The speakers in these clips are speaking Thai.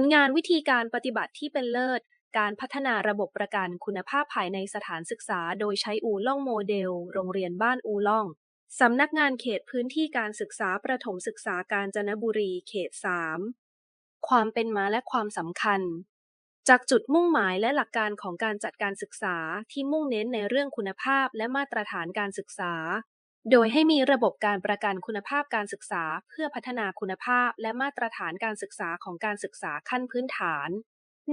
ลงานวิธีการปฏิบัติที่เป็นเลิศ การพัฒนาระบบประกันคุณภาพภายในสถานศึกษา โดยใช้อูล่องโมเดล โรงเรียนบ้านอูล่อง สำนักงานเขตพื้นที่การศึกษาประถมศึกษาการจนบุรีเขต 3 ความเป็นมาและความสำคัญ จากจุดมุ่งหมายและหลักการของการจัดการศึกษาที่มุ่งเน้นในเรื่องคุณภาพและมาตรฐานการศึกษา โดยให้มีระบบการประกันคุณภาพการศึกษาเพื่อพัฒนาคุณภาพและมาตรฐานการศึกษาของการศึกษาขั้นพื้นฐาน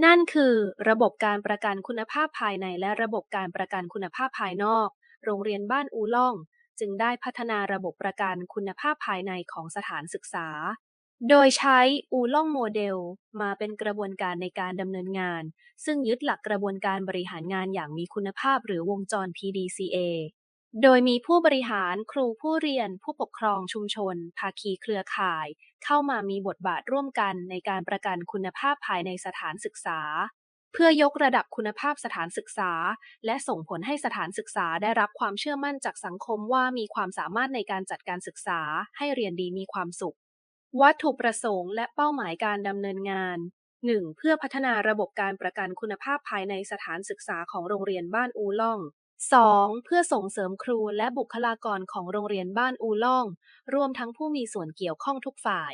นั่นคือ ระบบการประกันคุณภาพภายในและระบบการประกันคุณภาพภายนอก โรงเรียนบ้านอูล่อง จึงได้พัฒนาระบบประกันคุณภาพภายในของสถานศึกษา โดยใช้อูล่องโมเดล มาเป็นกระบวนการในการดำเนินงาน ซึ่งยึดหลักกระบวนการบริหารงานอย่างมีคุณภาพหรือวงจร PDCA โดยมีผู้บริหารครูผู้เรียน ผู้ปกครองชุมชน ภาคีเครือข่าย เข้ามามีบทบาทร่วมกันในการประกันคุณภาพภายในสถานศึกษา เพื่อยกระดับคุณภาพสถานศึกษา และส่งผลให้สถานศึกษาได้รับความเชื่อมั่นจากสังคมว่ามีความสามารถในการจัดการศึกษา ให้เรียนดีมีความสุข วัตถุประสงค์และเป้าหมายการดำเนินงาน 1. เพื่อพัฒนาระบบการประกันคุณภาพภายในสถานศึกษาของโรงเรียนบ้านอูล่อง 2. เพื่อส่งเสริมครูและบุคลากรของโรงเรียนบ้านอูล่อง รวมทั้งผู้มีส่วนเกี่ยวข้องทุกฝ่าย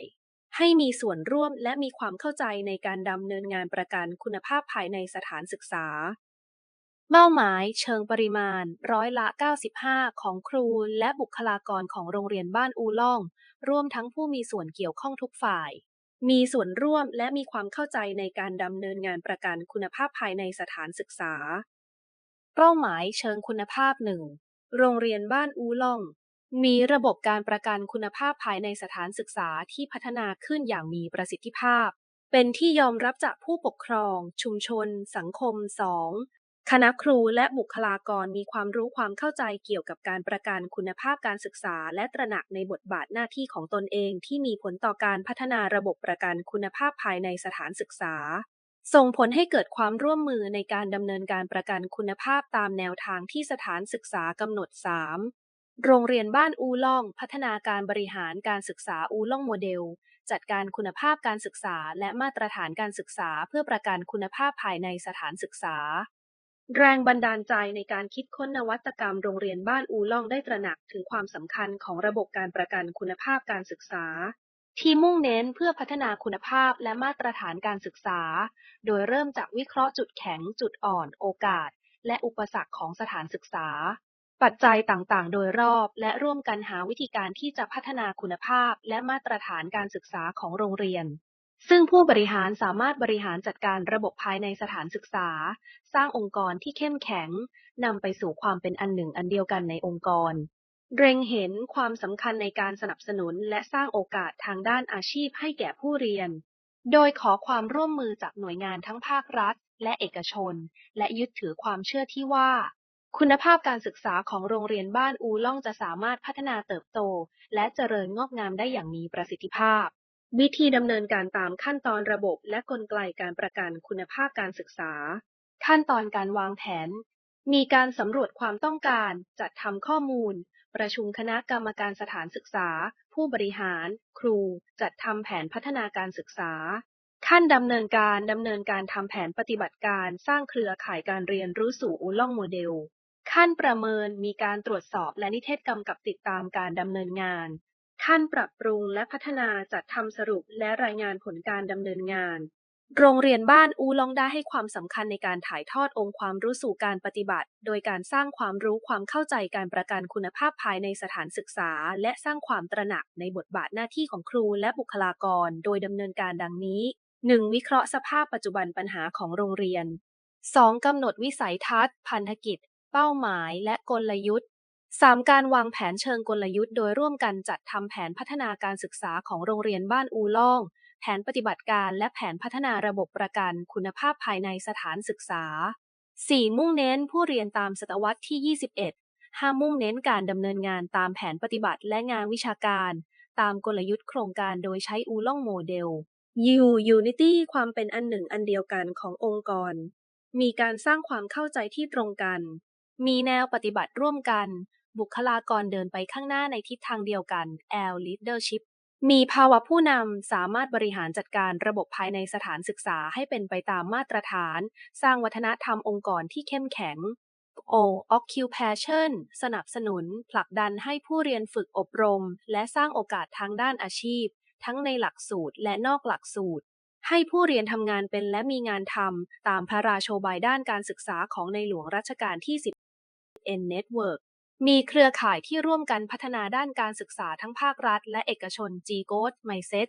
ให้มีส่วนร่วมและมีความเข้าใจในการดำเนินงานประกันคุณภาพภายในสถานศึกษา เป้าหมายเชิงปริมาณร้อยละ 95 ของครูและบุคลากรของโรงเรียนบ้านอูล่อง รวมทั้งผู้มีส่วนเกี่ยวข้องทุกฝ่าย มีส่วนร่วมและมีความเข้าใจในการดำเนินงานประกันคุณภาพภายในสถานศึกษา เป้าหมายเชิงคุณภาพหนึ่งโรงเรียนบ้านอูล่อง มีระบบการประกันคุณภาพภายในสถานศึกษาที่พัฒนาขึ้นอย่างมีประสิทธิภาพ เป็นที่ยอมรับจากผู้ปกครอง ชุมชน สังคม 2. คณะครูและบุคลากรมีความรู้ความเข้าใจเกี่ยวกับการประกันคุณภาพการศึกษา และตระหนักในบทบาทหน้าที่ของตนเองที่มีผลต่อการพัฒนาระบบประกันคุณภาพภายในสถานศึกษา ส่งผลให้เกิดความร่วมมือในการดำเนินการประกันคุณภาพตามแนวทางที่สถานศึกษากำหนด 3. โรงเรียนบ้านอูล่อง พัฒนาการบริหารการศึกษาอูล่องโมเดล จัดการคุณภาพการศึกษาและมาตรฐานการศึกษาเพื่อประกันคุณภาพภายในสถานศึกษา แรงบันดาลใจในการคิดค้นนวัตกรรมโรงเรียนบ้านอูล่องได้ตระหนักถึงความสำคัญของระบบการประกันคุณภาพการศึกษา ที่มุ่งเน้นเพื่อพัฒนาคุณภาพและมาตรฐานการศึกษา โดยเริ่มจากวิเคราะห์จุดแข็ง จุดอ่อน โอกาส และอุปสรรคของสถานศึกษา ปัจจัยต่างๆ โดยรอบ และร่วมกันหาวิธีการที่จะพัฒนาคุณภาพ และมาตรฐานการศึกษาของโรงเรียน ซึ่งผู้บริหารสามารถบริหารจัดการระบบภายในสถานศึกษา สร้างองค์กรที่เข้มแข็งนำไปสู่ความเป็นอันหนึ่งอันเดียวกันในองค์กร เร็งเห็นความสำคัญในการสนับสนุนและสร้างโอกาสทางด้านอาชีพให้แก่ผู้เรียน โดยขอความร่วมมือจากหน่วยงานทั้งภาครัฐ และเอกชน และยึดถือความเชื่อที่ว่า คุณภาพการศึกษาของโรงเรียนบ้านอูล่องจะสามารถพัฒนาเติบโต และเจริญงอกงามได้อย่างมีประสิทธิภาพ วิธีดำเนินการตามขั้นตอนระบบและกลไกการประกันคุณภาพการศึกษา ขั้นตอนการวางแผนมีการสำรวจความต้องการ จัดทำข้อมูล ประชุมคณะกรรมการสถานศึกษา ผู้บริหาร ครู จัดทำแผนพัฒนาการศึกษา ขั้นดำเนินการดำเนินการทำแผนปฏิบัติการสร้างเครือข่ายการเรียนรู้สู่อูล่องโมเดล ขั้นประเมินมีการตรวจสอบและนิเทศกรรมกับติดตามการดำเนินงาน ขั้นปรับปรุงและพัฒนาจัดทำสรุปและรายงานผลการดำเนินงาน โรงเรียนบ้านอูลองได้ให้ความสำคัญในการถ่ายทอดองค์ความรู้สู่การปฏิบัติ โดยการสร้างความรู้ความเข้าใจการประกันคุณภาพภายในสถานศึกษา และสร้างความตระหนักในบทบาทหน้าที่ของครูและบุคลากร โดยดำเนินการดังนี้ 1. วิเคราะห์สภาพปัจจุบันปัญหาของโรงเรียน 2. กำหนดวิสัยทัศน์ พันธกิจ เป้าหมาย และกลยุทธ์ 3. การวางแผนเชิงกลยุทธ์ โดยร่วมกันจัดทำแผนพัฒนาการศึกษาของโรงเรียนบ้านอูล่อง แผนปฏิบัติการและแผนพัฒนาระบบประกันคุณภาพภายในสถานศึกษา 4. มุ่งเน้นผู้เรียนตามศตวรรษที่ 21 5. มุ่งเน้นการดำเนินงานตามแผนปฏิบัติและงานวิชาการ ตามกลยุทธ์โครงการโดยใช้อูล่องโมเดล U Unity ความเป็นอันหนึ่งอันเดียวกันขององค์กร มีการสร้างความเข้าใจที่ตรงกัน มีแนวปฏิบัติร่วมกัน บุคลากรเดินไปข้างหน้าในทิศทางเดียวกัน L Leadership มีภาวะผู้นำสามารถบริหารจัดการระบบภายในสถานศึกษาให้เป็นไปตามมาตรฐาน สร้างวัฒนธรรมองค์กรที่เข้มแข็ง O Occupation สนับสนุน ผลักดันให้ผู้เรียนฝึกอบรม และสร้างโอกาสทางด้านอาชีพ ทั้งในหลักสูตรและนอกหลักสูตร ให้ผู้เรียนทำงานเป็นและมีงานทำตามพระราโชบายด้านการศึกษาของในหลวงรัชกาลที่ 10 N Network มีเครือข่ายที่ร่วมกันพัฒนาด้านการศึกษาทั้งภาครัฐ และเอกชน G g o t Mindset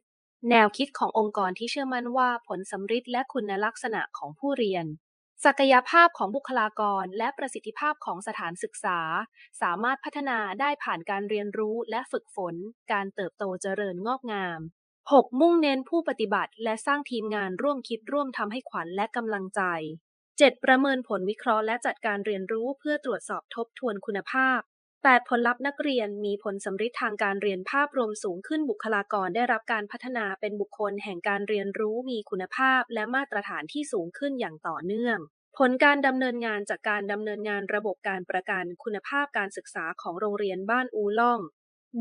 แนวคิดขององค์กรที่เชื่อมั่นว่าผลสำฤทธิ์และคุณลักษณะของผู้เรียน ศักยภาพของบุคลากรและประสิทธิภาพของสถานศึกษา สามารถพัฒนาได้ผ่านการเรียนรู้และฝึกฝน การเติบโตเจริญงอกงาม 6. มุ่งเน้นผู้ปฏิบัติและสร้างทีมงานร่วมคิดร่วมทำให้ขวัญและกำลังใจ 7. ประเมินผลวิเคราะห์และจัดการเรียนรู้เพื่อตรวจสอบทบทวนคุณภาพ 8. ผลลัพธ์นักเรียนมีผลสำฤทธิ์ทางการเรียนภาพรวมสูงขึ้นบุคลากรได้รับการพัฒนาเป็นบุคคลแห่งการเรียนรู้มีคุณภาพและมาตรฐานที่สูงขึ้นอย่างต่อเนื่อง ผลการดำเนินงานจากการดำเนินงานระบบการประกันคุณภาพการศึกษาของโรงเรียนบ้านอูล่อง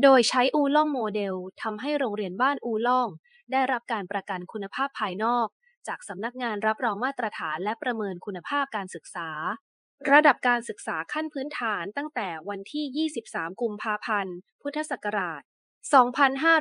โดยใช้อูล่องโมเดลทำให้โรงเรียนบ้านอูล่อง ได้รับการประกันคุณภาพภายนอก จากสำนักงานรับรองมาตรฐานและประเมินคุณภาพการศึกษา ระดับการศึกษาขั้นพื้นฐานตั้งแต่วันที่ 23 กุมภาพันธ์ พุทธศักราช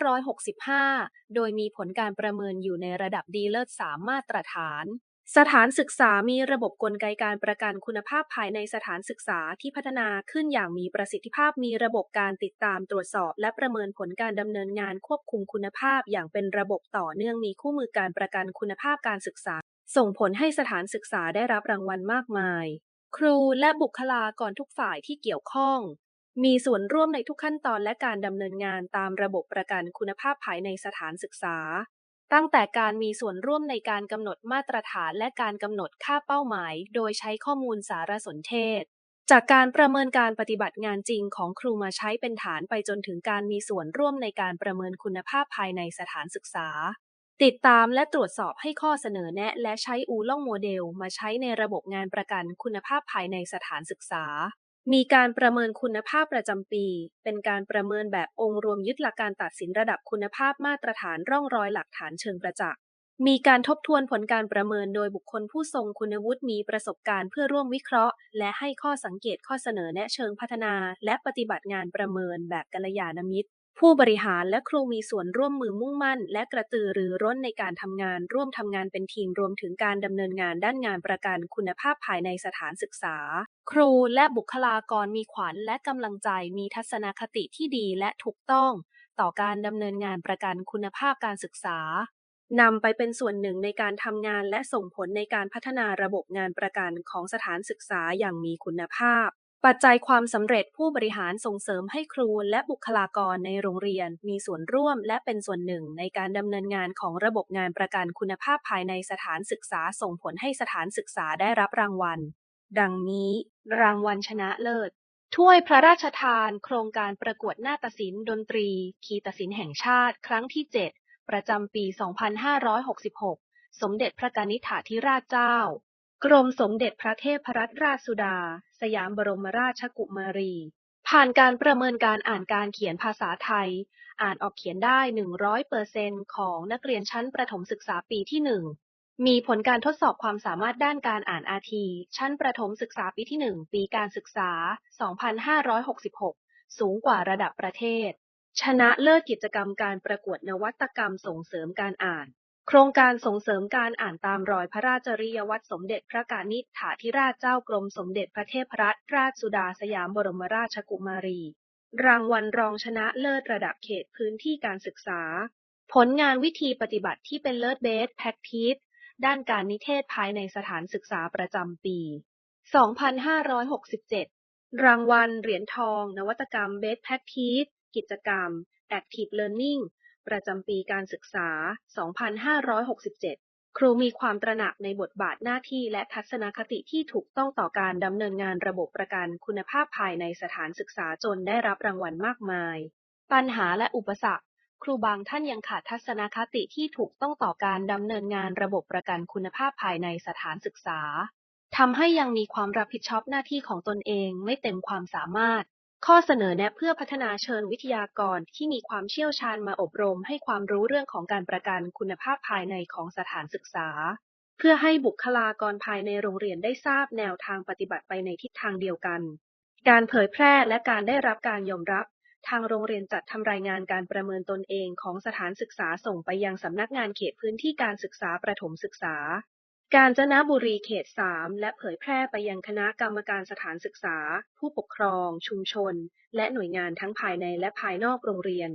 2565 โดยมีผลการประเมินอยู่ในระดับดีเลิศ3มาตรฐาน สถานศึกษามีระบบกลไกการประกันคุณภาพภายในสถานศึกษาที่พัฒนาขึ้นอย่างมีประสิทธิภาพมีระบบการติดตามตรวจสอบ และประเมินผลการดำเนินงานควบคุมคุณภาพอย่างเป็นระบบต่อเนื่องมีคู่มือการประกันคุณภาพการศึกษา ส่งผลให้สถานศึกษาได้รับรางวัลมากมาย ครูและบุคลากรทุกฝ่ายที่เกี่ยวข้อง มีส่วนร่วมในทุกขั้นตอนและการดำเนินงานตามระบบประกันคุณภาพภายในสถานศึกษา ตั้งแต่การมีส่วนร่วมในการกำหนดมาตรฐานและการกำหนดค่าเป้าหมาย โดยใช้ข้อมูลสารสนเทศ จากการประเมินการปฏิบัติงานจริงของครูมาใช้เป็นฐานไปจนถึงการมีส่วนร่วมในการประเมินคุณภาพภายในสถานศึกษา ติดตามและตรวจสอบให้ข้อเสนอแนะ และใช้อูล่องโมเดล มาใช้ในระบบงานประกันคุณภาพภายในสถานศึกษา มีการประเมินคุณภาพประจำปี เป็นการประเมินแบบองค์รวมยึดหลักการตัดสินระดับคุณภาพมาตรฐานร่องรอยหลักฐานเชิงประจักษ์ มีการทบทวนผลการประเมินโดยบุคคลผู้ทรงคุณวุฒิมีประสบการณ์เพื่อร่วมวิเคราะห์ และให้ข้อสังเกตข้อเสนอแนะเชิงพัฒนา และปฏิบัติงานประเมินแบบกัลยาณมิตร ผู้บริหารและครูมีส่วนร่วมมือมุ่งมั่น และกระตือรือร้นในการทำงาน ร่วมทำงานเป็นทีมรวมถึงการดำเนินงานด้านงานประกันคุณภาพภายในสถานศึกษา ครูและบุคลากรมีขวัญและกำลังใจมีทัศนคติที่ดีและถูกต้อง ต่อการดำเนินงานประกันคุณภาพการศึกษานำไปเป็นส่วนหนึ่งในการทำงานและส่งผลในการพัฒนาระบบงานประกันของสถานศึกษาอย่างมีคุณภาพ ปัจจัยความสำเร็จผู้บริหารส่งเสริมให้ครูและบุคลากรในโรงเรียน มีส่วนร่วมและเป็นส่วนหนึ่งในการดำเนินงานของระบบงานประกันคุณภาพภายในสถานศึกษาส่งผลให้สถานศึกษาได้รับรางวัล ดังนี้ รางวัลชนะเลิศ ถ้วยพระราชทาน โครงการประกวดนาฏศิลป์ดนตรี คีตศิลป์แห่งชาติ ครั้งที่ 7 ประจำปี 2566 สมเด็จพระกนิษฐาธิราชเจ้า กรมสมเด็จพระเทพรัตนราชสุดา สยามบรมราชกุมารี ผ่านการประเมินการอ่านการเขียนภาษาไทย อ่านออกเขียนได้ 100%ของนักเรียนชั้นประถมศึกษาปีที่ 1 มีผลการทดสอบความสามารถด้านการอ่านอาทีชั้นประถมศึกษาปีที่ 1 ปีการศึกษา 2566 สูงกว่าระดับประเทศ ชนะเลิศกิจกรรมการประกวดนวัตกรรมส่งเสริมการอ่าน โครงการส่งเสริมการอ่านตามรอยพระราชจริยวัตรสมเด็จพระกานิษฐาธิราชเจ้ากรมสมเด็จพระเทพรัตนราชสุดาสยามบรมราชกุมารี รางวัลรองชนะเลิศระดับเขตพื้นที่การศึกษา ผลงานวิธีปฏิบัติที่เป็นเลิศเบสแพ็กทีสด้านการนิเทศภายในสถานศึกษาประจำปี 2567 รางวัลเหรียญทอง นวัตกรรม Best Practice กิจกรรม Active Learning ประจำปีการศึกษา 2567 ครูมีความตระหนักในบทบาทหน้าที่และทัศนคติที่ถูกต้องต่อการดำเนินงานระบบประกันคุณภาพภายในสถานศึกษาจนได้รับรางวัลมากมาย ปัญหาและอุปสรรค ครูบางท่านยังขาดทัศนคติที่ถูกต้องต่อการดำเนินงานระบบประกันคุณภาพภายในสถานศึกษาทำให้ยังมีความรับผิดชอบหน้าที่ของตนเองไม่เต็มความสามารถ ข้อเสนอแนะเพื่อพัฒนาเชิญวิทยากรที่มีความเชี่ยวชาญมาอบรมให้ความรู้เรื่องของการประกันคุณภาพภายในของสถานศึกษา เพื่อให้บุคลากรภายในโรงเรียนได้ทราบแนวทางปฏิบัติไปในทิศทางเดียวกัน การเผยแพร่และการได้รับการยอมรับ ทางโรงเรียนจัดทำรายงานการประเมินตนเองของสถานศึกษาส่งไปยังสำนักงานเขตพื้นที่การศึกษาประถมศึกษา กาญจนบุรีเขต 3 และเผยแพร่ไปยังคณะกรรมการสถานศึกษา ผู้ปกครอง ชุมชน และหน่วยงานทั้งภายในและภายนอกโรงเรียน